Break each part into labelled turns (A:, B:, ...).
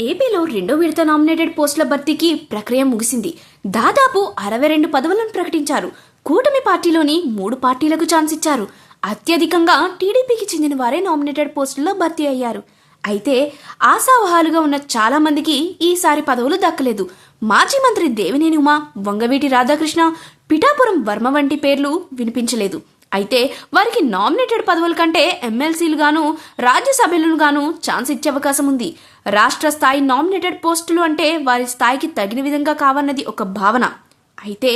A: ఏపీలో రెండో విడత నామినేటెడ్ పోస్టుల భర్తీకి ప్రక్రియ ముగిసింది. దాదాపు అరవై రెండు పదవులను ప్రకటించారు. కూటమి పార్టీలోని మూడు పార్టీలకు ఛాన్స్ ఇచ్చారు. అత్యధికంగా టీడీపీకి చెందిన వారే నామినేటెడ్ పోస్టుల్లో భర్తీ అయ్యారు. అయితే ఆశావహాలుగా ఉన్న చాలా మందికి ఈసారి పదవులు దక్కలేదు. మాజీ మంత్రి దేవినేని ఉమా వంగవీటి రాధాకృష్ణ పిఠాపురం వర్మ వంటి పేర్లు వినిపించలేదు. అయితే వారికి నామినేటెడ్ పదవుల కంటే ఎమ్మెల్సీలు గాను గాను ఛాన్స్ ఇచ్చే అవకాశం ఉంది. రాష్ట్ర స్థాయి నామినేటెడ్ పోస్టులు అంటే వారి స్థాయికి తగిన విధంగా కావన్నది ఒక భావన. అయితే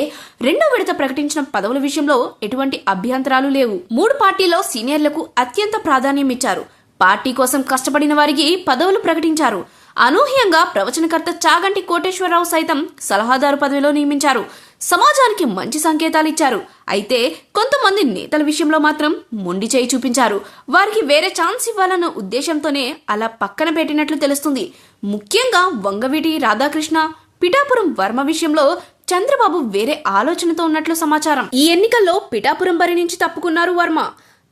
A: రెండో విడత ప్రకటించిన పదవుల విషయంలో ఎటువంటి అభ్యంతరాలు లేవు. మూడు పార్టీలో సీనియర్లకు అత్యంత ప్రాధాన్యం ఇచ్చారు. పార్టీ కోసం కష్టపడిన వారికి పదవులు ప్రకటించారు. అనూహ్యంగా ప్రవచనకర్త చాగంటి కోటేశ్వరరావు సైతం సలహాదారు పదవిలో నియమించారు. సమాజానికి మంచి సంకేతాలు ఇచ్చారు. అయితే కొంతమంది నేతల విషయంలో మాత్రం మొండి చేయి చూపించారు. వారికి వేరే ఛాన్స్ ఇవ్వాలన్న ఉద్దేశంతోనే అలా పక్కన పెట్టినట్లు తెలుస్తుంది. ముఖ్యంగా వంగవీటి రాధాకృష్ణ పిఠాపురం వర్మ విషయంలో చంద్రబాబు వేరే ఆలోచనతో ఉన్నట్లు సమాచారం. ఈ ఎన్నికల్లో పిఠాపురం బరి నుంచి తప్పుకున్నారు వర్మ.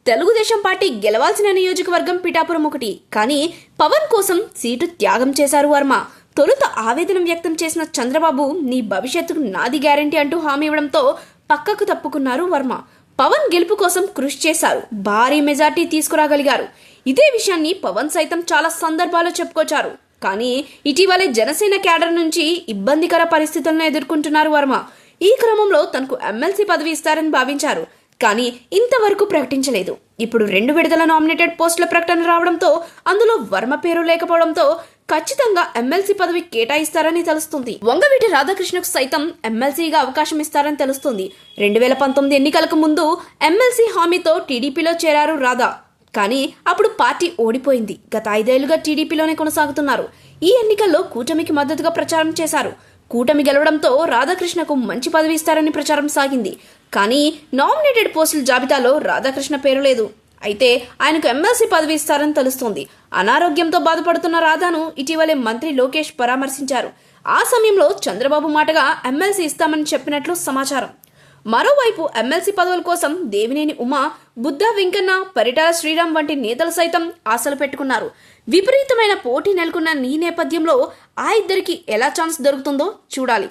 A: తెలుగుదేశం పార్టీ గెలవాల్సిన నియోజకవర్గం పిఠాపురం ఒకటి. కానీ పవన్ కోసం సీటు త్యాగం చేశారు వర్మ. తొలుత ఆవేదన వ్యక్తం చేసిన చంద్రబాబు నీ భవిష్యత్తుకు నాది గ్యారంటీ అంటూ హామీ ఇవ్వడంతో పక్కకు తప్పుకున్నారు వర్మ. పవన్ గెలుపు కోసం కృషి చేశారు. భారీ మెజార్టీ తీసుకురాగలిగారు. ఇదే విషయాన్ని పవన్ సైతం చాలా సందర్భాల్లో చెప్పుకొచ్చారు. కానీ ఇటీవలే జనసేన క్యాడర్ నుంచి ఇబ్బందికర పరిస్థితులను ఎదుర్కొంటున్నారు వర్మ. ఈ క్రమంలో తనకు ఎమ్మెల్సీ పదవి ఇస్తారని భావించారు. కానీ ఇంతవరకు ప్రకటించలేదు. ఇప్పుడు రెండు విడుదల నామినేటెడ్ పోస్టుల ప్రకటన రావడంతో అందులో వర్మ పేరు లేకపోవడంతో ఖచ్చితంగా ఎమ్మెల్సీ పదవి కేటాయిస్తారని తెలుస్తుంది. వంగవీటి రాధాకృష్ణకు సైతం ఎమ్మెల్సీగా అవకాశం ఇస్తారని తెలుస్తుంది. రెండు వేల పంతొమ్మిది ఎన్నికలకు ముందు ఎమ్మెల్సీ హామీతో టీడీపీలో చేరారు రాధా. కానీ అప్పుడు పార్టీ ఓడిపోయింది. గత ఐదేళ్ళుగా టీడీపీలోనే కొనసాగుతున్నారు. ఈ ఎన్నికల్లో కూటమికి మద్దతుగా ప్రచారం చేశారు. కూటమి గెలవడంతో రాధాకృష్ణకు మంచి పదవి ఇస్తారని ప్రచారం సాగింది. కానీ నామినేటెడ్ పోస్టుల జాబితాలో రాధాకృష్ణ పేరు లేదు. అయితే ఆయనకు ఎమ్మెల్సీ పదవి ఇస్తారని తెలుస్తోంది. అనారోగ్యంతో బాధపడుతున్న రాధాను ఇటీవలే మంత్రి లోకేష్ పరామర్శించారు. ఆ సమయంలో చంద్రబాబు మాటగా ఎమ్మెల్సీ ఇస్తామని చెప్పినట్లు సమాచారం. మరోవైపు ఎమ్మెల్సీ పదవుల కోసం దేవినేని ఉమా బుద్ధ వెంకన్న పరిటాల శ్రీరామ్ వంటి నేతలు సైతం ఆశలు పెట్టుకున్నారు. విపరీతమైన పోటీ నెలకొన్న ఈ నేపథ్యంలో ఆ ఇద్దరికి ఎలా ఛాన్స్ దొరుకుతుందో చూడాలి.